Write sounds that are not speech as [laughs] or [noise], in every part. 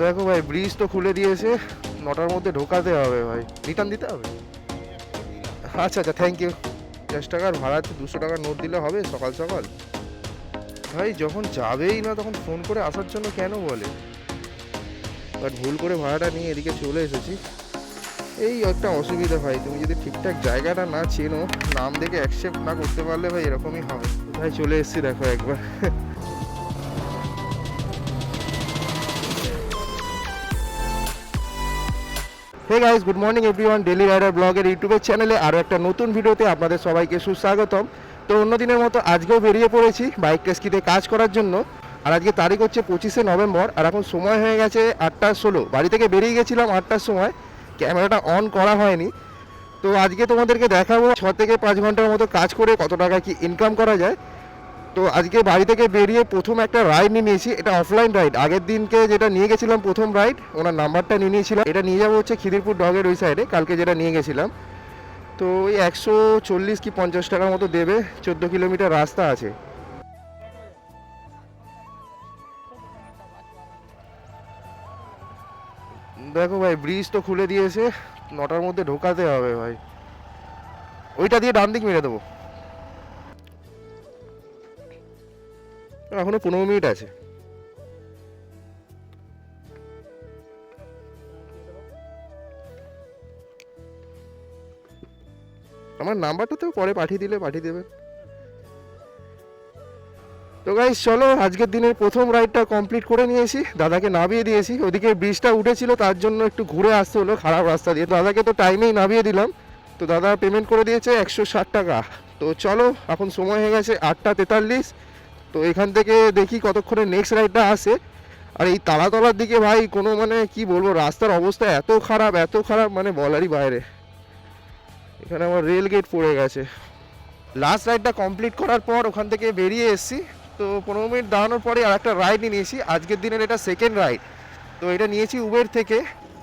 দেখো ভাই ব্রিজ তো খুলে দিয়েছে। নটার মধ্যে ঢোকাতে হবে ভাই। রিটার্ন দিতে হবে? আচ্ছা আচ্ছা থ্যাংক ইউ দশ টাকার ভাড়াতে দুশো টাকার নোট দিলে হবে সকাল সকাল? ভাই, যখন যাবেই না, তখন ফোন করে আসার জন্য কেন বলে? বাট ভুল করে ভাড়াটা নিয়ে এদিকে চলে এসেছি। এই একটা অসুবিধা ভাই, তুমি যদি ঠিকঠাক জায়গাটা না চেনো, নাম দেখে অ্যাকসেপ্ট না করতে পারলে ভাই এরকমই হবে। ভাই, চলে এসেছি, দেখো একবার। Hey guys good morning everyone daily rider ব্লগের ইউটিউবের চ্যানেলে আরও একটা নতুন ভিডিওতে আপনাদের সবাইকে সুস্বাগতম। তো অন্য দিনের মতো আজকেও বেরিয়ে পড়েছি বাইক টেস্কিতে কাজ করার জন্য। আর আজকে তারিখ হচ্ছে পঁচিশে নভেম্বর আর এখন সময় হয়ে গেছে আটটা ষোলো। বাড়ি থেকে বেরিয়ে গেছিলাম আটটার সময়। ক্যামেরাটা অন করা হয়নি। তো আজকে তোমাদেরকে দেখাবো ছ থেকে পাঁচ ঘণ্টার মতো কাজ করে কত টাকা কি ইনকাম করা যায়। তো আজকে বাড়ি থেকে বেরিয়ে প্রথম একটা রাইড নিয়ে নিয়েছি। এটা অফলাইন রাইড আগের দিনকে যেটা নিয়ে গেছিলাম প্রথম রাইড ওনার নাম্বারটা নিয়ে নিয়েছিলাম। এটা নিয়ে যাব হচ্ছে খিদিরপুর ডগের ওই সাইডে কালকে যেটা নিয়ে গেছিলাম। তো ওই একশো চল্লিশ কি পঞ্চাশ টাকার মতো দেবে। চোদ্দ কিলোমিটার রাস্তা আছে। দেখো ভাই ব্রিজ তো খুলে দিয়েছে। নটার মধ্যে ঢোকাতে হবে ভাই। ওইটা দিয়ে ডান দিক মেরে দেবো। এখনও পনেরো মিনিট আছে। আমার নাম্বারটা তো পরে পাঠিয়ে দিলে, পাঠিয়ে দেবেন তো গাইস চলো, আজকের দিনের প্রথম রাইডটা কমপ্লিট করে নিয়েছি। দাদাকে নামিয়ে দিয়েছি। ওদিকে ব্রিজটা উঠেছিল, তার জন্য একটু ঘুরে আসতে হলো, খারাপ রাস্তা দিয়ে। দাদাকে তো টাইমেই নামিয়ে দিলাম। তো দাদা পেমেন্ট করে দিয়েছে একশো ষাট টাকা। তো চলো, এখন সময় হয়ে গেছে আটটা তেতাল্লিশ। তো এখান থেকে দেখি কতক্ষণে নেক্সট রাইডটা আসে। আর এই তালাতলার দিকে ভাই কোনো মানে কি বলব, রাস্তার অবস্থা এত খারাপ এত খারাপ মানে বলারই বাইরে। এখানে আমার রেল গেট পড়ে গেছে। লাস্ট রাইডটা কমপ্লিট করার পর ওখান থেকে বেরিয়ে এসেছি। তো পনেরো মিনিট দাঁড়ানোর পরে আর একটা রাইড নিয়েছি। আজকের দিনের এটা সেকেন্ড রাইড তো এটা নিয়েছি উবের থেকে।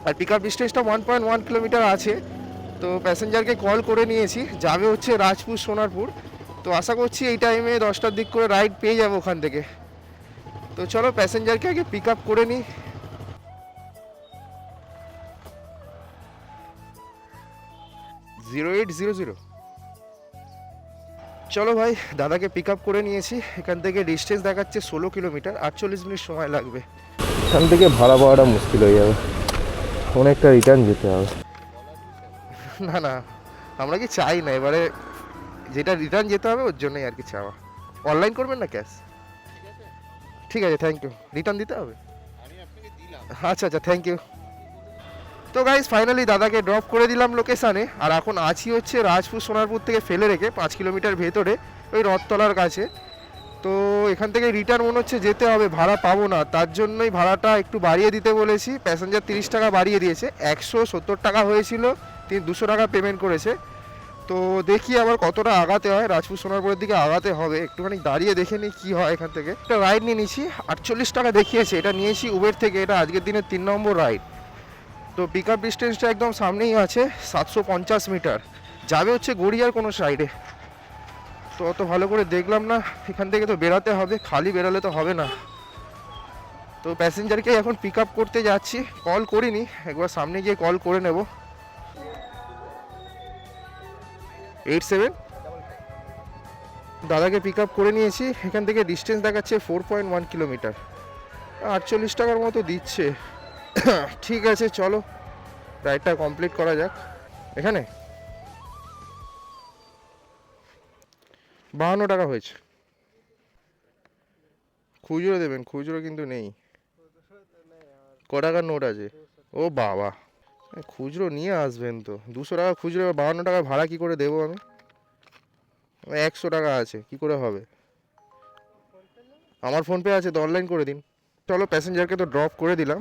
আর পিক আপ ডিস্টেন্সটা ওয়ান পয়েন্ট ওয়ান কিলোমিটার আছে। তো প্যাসেঞ্জারকে কল করে নিয়েছি। যাবে হচ্ছে রাজপুর, সোনারপুর। তো আশা করছি এই টাইমে দশটার দিক করে রাইড পেয়ে যাব ওখান থেকে। তো চলো প্যাসেঞ্জারকে আগে পিক আপ করে নিই। জিরো এইট জিরো জিরো চলো ভাই দাদাকে পিক আপ করে নিয়েছি। এখান থেকে ডিস্টেন্স দেখাচ্ছে ষোলো কিলোমিটার আটচল্লিশ মিনিট সময় লাগবে। এখান থেকে ভাড়া পাওয়াটা মুশকিল হয়ে যাবে। অনেকটা রিটার্ন যেতে হবে। না না আমরা কি চাই না? এবারে যেটা রিটার্ন যেতে হবে, ওর জন্যই আর কি চাওয়া। অনলাইন করবেন না ক্যাশ ঠিক আছে থ্যাংক ইউ রিটার্ন দিতে হবে? আচ্ছা আচ্ছা থ্যাংক ইউ তো গাইজ ফাইনালি দাদাকে ড্রপ করে দিলাম লোকেশানে আর এখন আছি হচ্ছে রাজপুর সোনারপুর থেকে ফেলে রেখে পাঁচ কিলোমিটার ভেতরে, ওই রথতলার কাছে। তো এখান থেকে রিটার্ন মনে হচ্ছে যেতে হবে, ভাড়া পাবো না। তার জন্যই ভাড়াটা একটু বাড়িয়ে দিতে বলেছি। প্যাসেঞ্জার তিরিশ টাকা বাড়িয়ে দিয়েছে। একশো সত্তর টাকা হয়েছিল, তিনি দুশো টাকা পেমেন্ট করেছে। তো দেখি আবার কতটা আগাতে হয়। রাজপুর সোনারপুরের দিকে আগাতে হবে। একটুখানি দাঁড়িয়ে দেখে নিই কী হয় এখান থেকে। একটা রাইড নিয়ে নিয়েছি। আটচল্লিশ টাকা দেখিয়েছে। এটা নিয়েছি উবের থেকে। এটা আজকের দিনের তিন নম্বর রাইড তো পিক আপ ডিস্টেন্সটা একদম সামনেই আছে। সাতশো পঞ্চাশ মিটার যাবে হচ্ছে গড়িয়ার কোনো সাইডে তো অত ভালো করে দেখলাম না। এখান থেকে তো বেরাতে হবে। খালি বেরালে তো হবে না। তো প্যাসেঞ্জারকে এখন পিক আপ করতে যাচ্ছি। কল করিনি। একবার সামনে গিয়ে কল করে নেব। Eight seven. দাদাকে পিক আপ করে নিয়েছি। এখান থেকে ডিস্টেন্স দেখাচ্ছে ফোর পয়েন্ট ওয়ান কিলোমিটার আটচল্লিশ টাকার মতো দিচ্ছে। ঠিক আছে, চলো। রাইডটা কমপ্লিট করা যাক। এখানে? বাহান্ন টাকা হয়েছে। খুচরো দেবেন, খুচরো কিন্তু নেই। ক টাকার নোট আছে? ও বাবা। খুচরো নিয়ে আসবেন তো। দুশো টাকা খুচরো বাহান্ন টাকা ভাড়া কি করে দেবো আমি? একশো টাকা আছে, কি করে হবে? আমার ফোনপে আছে, তো অনলাইন করে দিন। চলো, প্যাসেঞ্জারকে তো ড্রপ করে দিলাম।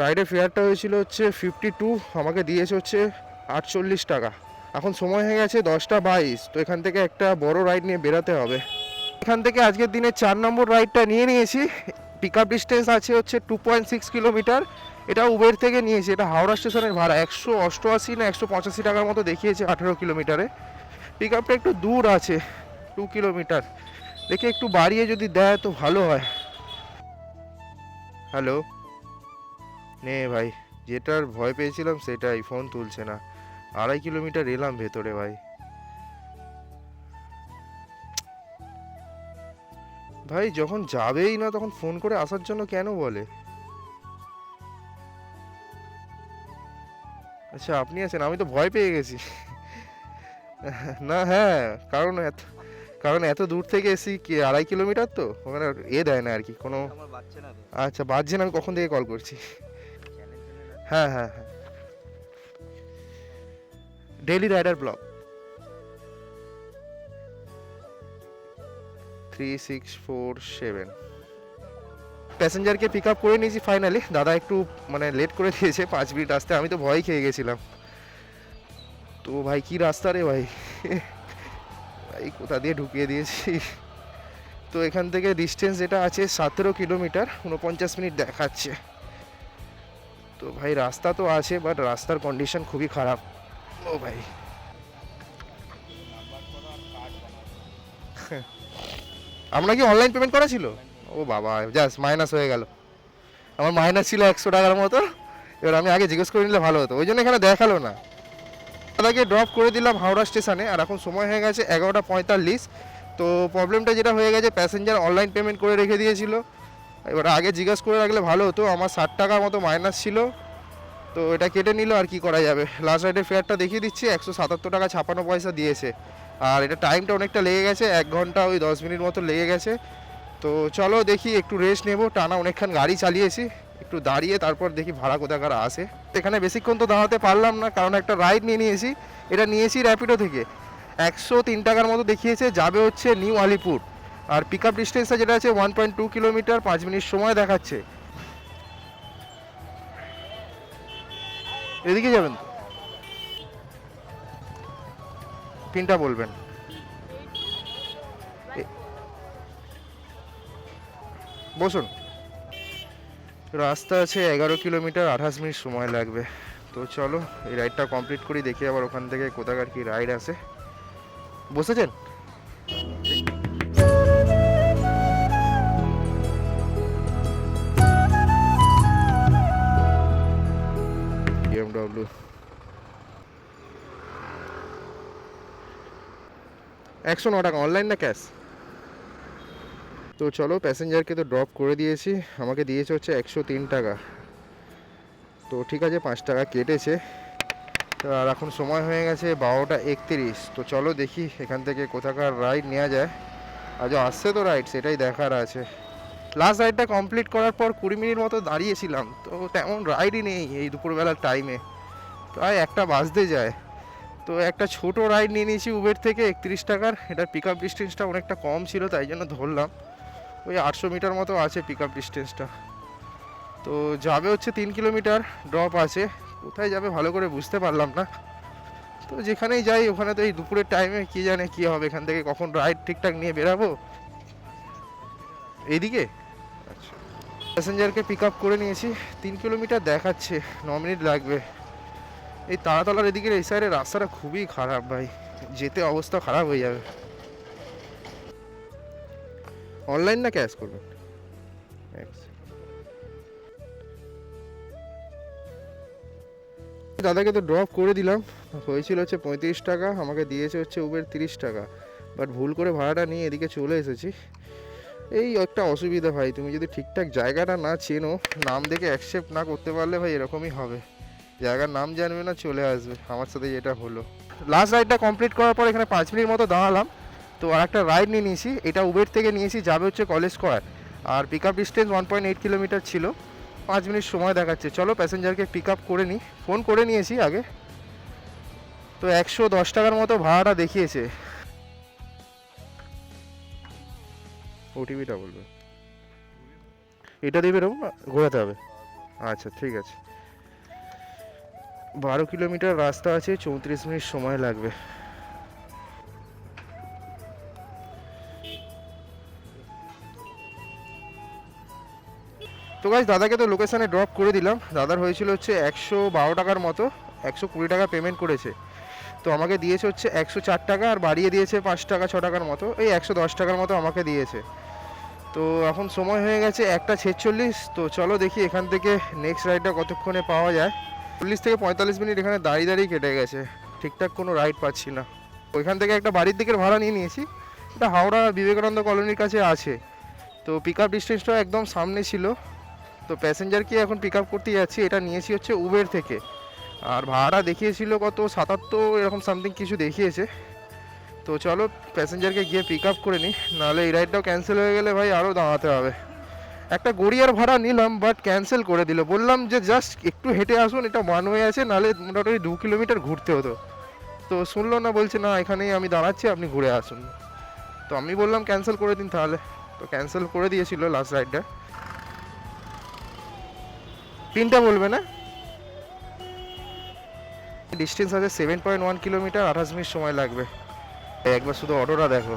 রাইডের ফেয়ারটা হয়েছিল হচ্ছে ফিফটি টু আমাকে দিয়েছে হচ্ছে আটচল্লিশ টাকা। এখন সময় হয়ে গেছে দশটা বাইশ, তো এখান থেকে একটা বড় রাইড নিয়ে বেরাতে হবে। এখান থেকে আজকের দিনে চার নম্বর রাইডটা নিয়ে নিয়েছি। পিক আপ ডিস্টেন্স আছে হচ্ছে টু পয়েন্ট সিক্স কিলোমিটার এটা উবের থেকে নিয়েছি, এটা হাওড়া স্টেশনের ভাড়া। একশো অষ্টআশি না একশো পঁচাশি টাকার মতো দেখিয়েছে আঠেরো কিলোমিটারে। পিক আপটা একটু দূর আছে টু কিলোমিটার। দেখে একটু বাড়িয়ে যদি দেয় তো ভালো হয়। হ্যালো নে ভাই, যেটার ভয় পেয়েছিলাম সেটাই ফোন তুলছে না। আড়াই কিলোমিটার এলাম ভেতরে ভাই। ভাই, যখন যাবেই না তখন ফোন করে আসার জন্য কেন বলে? আচ্ছা আপনি আছেন? আমি তো ভয় পেয়ে গেছি। না হ্যাঁ কারণ এত কারণ এত দূর থেকে এসি কি আড়াই কিলোমিটার তো? ওখানে এ দেয় না আর কি কোনো আচ্ছা বাজছে না আমি কখন থেকে কল করছি? হ্যাঁ হ্যাঁ হ্যাঁ। Daily rider blog three six four seven প্যাসেঞ্জারকে pick up করে নিয়েছি ফাইনালি দাদা একটু মানে লেট করে দিয়েছে, পাঁচ মিনিট আসতে। আমি তো ভয় খেয়ে গেছিলাম। তো ভাই, কি রাস্তা রে ভাই? ভাই, কোথা দিয়ে ঢুকিয়ে দিয়েছি? তো এখান থেকে ডিস্টেন্স যেটা আছে, সতেরো কিলোমিটার উনপঞ্চাশ মিনিট দেখাচ্ছে। তো ভাই, রাস্তা তো আছে বাট রাস্তার কন্ডিশন খুবই খারাপ। ও ভাই। আপনার কি অনলাইন পেমেন্ট করা ছিল? ও বাবা জাস্ট মাইনাস হয়ে গেল। আমার মাইনাস ছিল একশো টাকার মতো, এবার আমি আগে জিজ্ঞেস করে নিলে ভালো হতো। ওই জন্য এখানে দেখাল না। দাদাকে ড্রপ করে দিলাম হাওড়া স্টেশনে আর এখন সময় হয়ে গেছে এগারোটা পঁয়তাল্লিশ। তো প্রবলেমটা যেটা হয়ে গেছে প্যাসেঞ্জার অনলাইন পেমেন্ট করে রেখে দিয়েছিল। এবার আগে জিজ্ঞেস করে রাখলে ভালো হতো, আমার ষাট টাকার মতো মাইনাস ছিল। তো এটা কেটে নিল, আর কি করা যাবে? লাস্ট রাইডের ফেয়ারটা দেখিয়ে দিচ্ছি, একশো সাতাত্তর টাকা ছাপান্ন পয়সা দিয়েছে। আর এটা টাইমটা অনেকটা লেগে গেছে, এক ঘণ্টা ওই দশ মিনিট মতো লেগে গেছে। তো চলো দেখি, একটু রেস্ট নেব। টানা অনেকক্ষণ গাড়ি চালিয়েছি। একটু দাঁড়িয়ে তারপর দেখি ভাড়া কোথাকার আসে এখানে বেশিক্ষণ তো দাঁড়াতে পারলাম না, কারণ একটা রাইড নিয়ে নিয়েছি। এটা নিয়েছি র্যাপিডো থেকে। একশো তিন টাকার মতো দেখিয়েছে, যাবে হচ্ছে নিউ আলিপুর আর পিক আপ ডিস্টেন্সটা যেটা আছে ওয়ান পয়েন্ট টু কিলোমিটার পাঁচ মিনিট সময় দেখাচ্ছে। এদিকে যাবেন? তো পিনটা বলবেন। বসুন। রাস্তা আছে এগারো কিলোমিটার, আঠাশ মিনিট সময় লাগবে। তো চলো, এই রাইডটা কমপ্লিট করি, দেখি আবার ওখান থেকে কোথাকার কি রাইড আছে। বসেছেন? একশো ন টাকা অনলাইন না ক্যাশ তো চলো প্যাসেঞ্জারকে তো ড্রপ করে দিয়েছি। আমাকে দিয়েছে হচ্ছে একশো তিন টাকা। তো ঠিক আছে, পাঁচ টাকা কেটেছে। তো আর এখন সময় হয়ে গেছে বারোটা একত্রিশ। তো চলো দেখি এখান থেকে কোথাকার রাইড নেওয়া যায়। আজও আসছে তো রাইড সেটাই দেখার আছে। লাস্ট রাইডটা কমপ্লিট করার পর কুড়ি মিনিট মতো দাঁড়িয়েছিলাম। তো তেমন রাইডই নেই এই দুপুরবেলার টাইমে প্রায় একটা বাজতে যায়। তো একটা ছোট রাইড নিয়ে নিয়েছি উবের থেকে একত্রিশ টাকার। এটার পিক আপ ডিস্টেন্সটা অনেকটা কম ছিল, তাই জন্য ধরলাম। ওই আটশো মিটার মতো আছে পিক আপ ডিস্টেন্সটা তো যাবে হচ্ছে তিন কিলোমিটার ড্রপ আছে। কোথায় যাবে ভালো করে বুঝতে পারলাম না। তো যেখানেই যাই, ওখানে তো এই দুপুরের টাইমে কি জানে কি হবে, এখান থেকে কখন রাইড ঠিকঠাক নিয়ে বেরাবো? এইদিকে? প্যাসেঞ্জারকে পিক আপ করে নিয়েছি। তিন কিলোমিটার দেখাচ্ছে, ন মিনিট লাগবে। এই তারাতলার এদিকের এই সাইডের রাস্তাটা খুবই খারাপ ভাই। যেতে অবস্থা খারাপ হয়ে যাবে। অনলাইন না ক্যাশ করবেন দাদাকে তো ড্রপ করে দিলাম। হয়েছিল হচ্ছে পঁয়ত্রিশ টাকা, আমাকে দিয়েছে হচ্ছে উবের তিরিশ টাকা। বাট ভুল করে ভাড়াটা নিয়ে এদিকে চলে এসেছি। এই একটা অসুবিধা ভাই, তুমি যদি ঠিকঠাক জায়গাটা না চেনো, নাম দেখে অ্যাকসেপ্ট না করতে পারলে ভাই এরকমই হবে। জায়গার নাম জানবে না, চলে আসবে। আমার সাথে যেটা হলো। লাস্ট রাইডটা কমপ্লিট করার পর এখানে পাঁচ মিনিট মতো দাঁড়ালাম। তো আর একটা রাইড নিয়ে নিয়েছি। এটা উবের থেকে নিয়েছি, যাবে হচ্ছে কলেজ স্কোয়ার আর pick up distance one point eight kilometre ছিল। পাঁচ মিনিট সময় দেখাচ্ছে। চলো প্যাসেঞ্জারকে পিক আপ করে নিই। ফোন করে নিয়েছি আগে। তো একশো দশ টাকার মতো ভাড়াটা দেখিয়েছে। ওটিপিটা বলবে। এটা দিয়ে বেরোবো ঘোরাতে হবে। আচ্ছা ঠিক আছে। বারো কিলোমিটার রাস্তা আছে, চৌত্রিশ মিনিট সময় লাগবে। গাছ দাদাকে তো লোকেশানে ড্রপ করে দিলাম। দাদার হয়েছিল হচ্ছে একশো বারো টাকার মতো, একশো কুড়ি টাকা পেমেন্ট করেছে। তো আমাকে দিয়েছে হচ্ছে একশো চার টাকা আর বাড়িয়ে দিয়েছে পাঁচ টাকা, ছ টাকার মতো। এই একশো দশ টাকার মতো আমাকে দিয়েছে। তো এখন সময় হয়ে গেছে একটা ছেচল্লিশ। তো চলো দেখি এখান থেকে নেক্সট রাইডটা কতক্ষণে পাওয়া যায়। চল্লিশ থেকে পঁয়তাল্লিশ মিনিট এখানে দাঁড়িয়ে দাঁড়িয়ে কেটে গেছে। ঠিকঠাক কোনো রাইড পাচ্ছি না। ওইখান থেকে একটা বাড়ির দিকের ভাড়া নিয়ে নিয়েছি। এটা হাওড়া বিবেকানন্দ কলোনির কাছে আছে। তো পিক আপ ডিস্টেন্সটাও একদম সামনে ছিল। তো প্যাসেঞ্জারকে এখন পিক আপ করতে যাচ্ছি, এটা নিয়েছি হচ্ছে উবের থেকে। আর ভাড়া দেখিয়েছিল কত? সাতাত্তর, এরকম সামথিং কিছু দেখিয়েছে। তো চলো প্যাসেঞ্জারকে গিয়ে পিক আপ করে নিই নাহলে এই রাইডটাও ক্যান্সেল হয়ে গেলে ভাই আরও দাঁড়াতে হবে। একটা গড়িয়ার ভাড়া নিলাম বাট ক্যান্সেল করে দিল। বললাম যে জাস্ট একটু হেঁটে আসুন, এটা ওয়ান ওয়ে আছে, নাহলে মোটামুটি দু কিলোমিটার ঘুরতে হতো। তো শুনলো না, বলছে না, এখানেই আমি দাঁড়াচ্ছি, আপনি ঘুরে আসুন। তো আমি বললাম ক্যান্সেল করে দিন তাহলে। তো ক্যান্সেল করে দিয়েছিল লাস্ট রাইডটা পিনটা বলবে না? ডিস্টেন্স আছে সেভেন পয়েন্ট ওয়ান কিলোমিটার আঠাশ মিনিট সময় লাগবে। একবার শুধু অটোটা দেখো।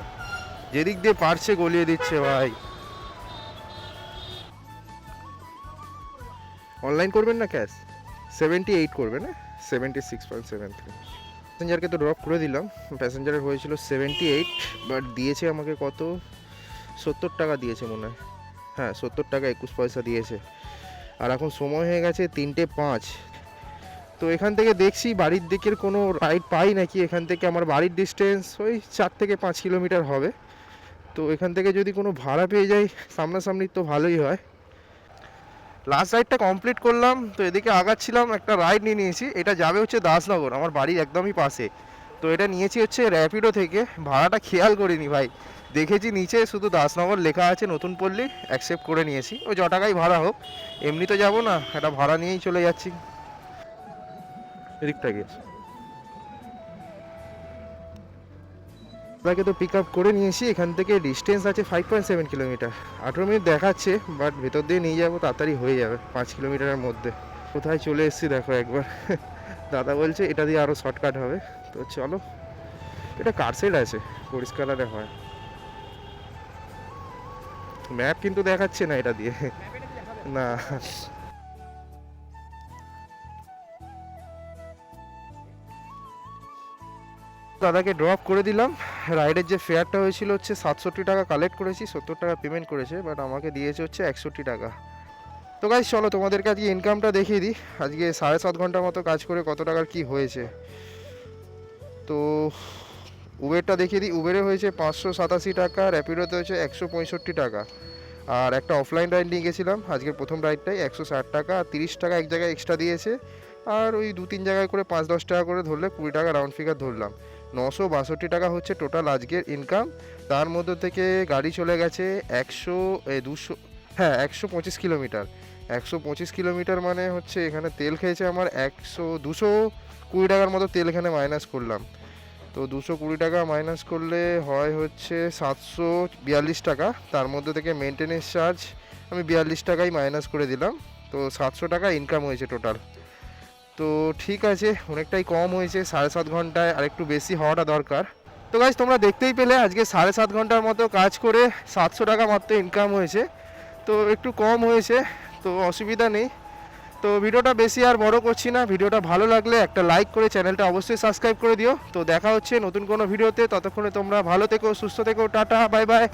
যেদিক দিয়ে পারছে গলিয়ে দিচ্ছে ভাই। অনলাইন করবেন না ক্যাশ সেভেন্টি এইট করবে না? Seventy six point seven three প্যাসেঞ্জারকে তো ড্রপ করে দিলাম। প্যাসেঞ্জারের হয়েছিল সেভেন্টি এইট বাট দিয়েছে আমাকে কত? সত্তর টাকা দিয়েছে মনে হয়। হ্যাঁ সত্তর টাকা, একুশ পয়সা দিয়েছে। আর এখন সময় হয়ে গেছে তিনটে পাঁচ। তো এখান থেকে দেখছি বাড়ির দিকের কোনো রাইড পাই নাকি? এখান থেকে আমার বাড়ির ডিস্টেন্স ওই চার থেকে পাঁচ কিলোমিটার হবে। তো এখান থেকে যদি কোনো ভাড়া পেয়ে যাই, সামনাসামনি তো ভালোই হয়। লাস্ট রাইডটা কমপ্লিট করলাম, তো এদিকে আগাচ্ছিলাম, একটা রাইড নিয়ে নিয়েছি। এটা যাবে হচ্ছে দাসনগর, আমার বাড়ির একদমই পাশে। তো এটা নিয়েছি হচ্ছে র্যাপিডো থেকে। ভাড়াটা খেয়াল করিনি ভাই। দেখেছি নিচে শুধু দাসনগর লেখা আছে, নতুন পল্লী অ্যাকসেপ্ট করে নিয়েছি। ওই য টাকাই ভাড়া হোক। এমনি তো যাব না, একটা ভাড়া নিয়েই চলে যাচ্ছি। এদিকটা গিয়েছে তাকে তো পিক আপ করে নিয়েছি, এখান থেকে ডিস্টেন্স আছে ফাইভ পয়েন্ট সেভেন কিলোমিটার আঠেরো মিনিট দেখাচ্ছে বাট ভেতর দিয়ে নিয়ে যাব, তাড়াতাড়ি হয়ে যাবে, পাঁচ কিলোমিটারের মধ্যে। কোথায় চলে এসেছি দেখো একবার। [laughs] দাদা বলছে, এটা দিয়ে আরও শর্টকাট হবে। তো চলো, এটা কার সাইড আছে? পরিষ্কারে হয়। ম্যাপ কিন্তু দেখাচ্ছে না এটা দিয়ে। না। দাদাকে ড্রপ করে দিলাম। রাইডের যে ফেয়ারটা হয়েছিল হচ্ছে সাতষট্টি টাকা কালেক্ট করেছি, সত্তর টাকা পেমেন্ট করেছে বাট আমাকে দিয়েছে হচ্ছে একষট্টি টাকা। তো গাইজ চলো তোমাদেরকে আজকে ইনকামটা দেখিয়ে দিই। আজকে সাড়ে সাত ঘণ্টার মতো কাজ করে কত টাকার কি হয়েছে। তো উবেরটা দেখিয়ে দিই। উবেরে হয়েছে পাঁচশো সাতাশি টাকা র্যাপিডোতে হয়েছে একশো পঁয়ষট্টি টাকা। আর একটা অফলাইন রাইড নিয়ে গেছিলাম। আজকের প্রথম রাইডটাই একশো ষাট টাকা, আর তিরিশ টাকা এক জায়গায় এক্সট্রা দিয়েছে। আর ওই দু তিন জায়গায় করে পাঁচ দশ টাকা করে ধরলে কুড়ি টাকা রাউন্ড ফিগার ধরলাম। নশো বাষট্টি টাকা হচ্ছে টোটাল আজকের ইনকাম তার মধ্যে থেকে গাড়ি চলে গেছে একশো দুশো হ্যাঁ একশো পঁচিশ কিলোমিটার একশো পঁচিশ কিলোমিটার মানে হচ্ছে এখানে তেল খেয়েছে আমার একশো দুশো কুড়ি টাকার মতো তেল এখানে মাইনাস করলাম। তো দুশো কুড়ি টাকা মাইনাস করলে হয় হচ্ছে সাতশো বিয়াল্লিশ টাকা। তার মধ্যে থেকে মেনটেনেন্স চার্জ আমি বিয়াল্লিশ টাকাই মাইনাস করে দিলাম। তো সাতশো টাকা ইনকাম হয়েছে টোটাল তো ঠিক আছে, অনেকটাই কম হয়েছে, সাড়ে সাত ঘন্টায় আর একটু বেশি হওয়াটা দরকার। তো গাছ তোমরা দেখতেই পেলে আজকে সাড়ে সাত ঘণ্টার মতো কাজ করে সাতশো টাকা মাত্র ইনকাম হয়েছে। তো একটু কম হয়েছে তো অসুবিধা নেই। তো ভিডিওটা বেশি আর বড় করছি না। ভিডিওটা ভালো লাগলে একটা লাইক করে চ্যানেলটা অবশ্যই সাবস্ক্রাইব করে দিও। তো দেখা হচ্ছে নতুন কোনো ভিডিওতে। ততক্ষণে তোমরা ভালো থেকো, সুস্থ থেকো, টাটা বাই বাই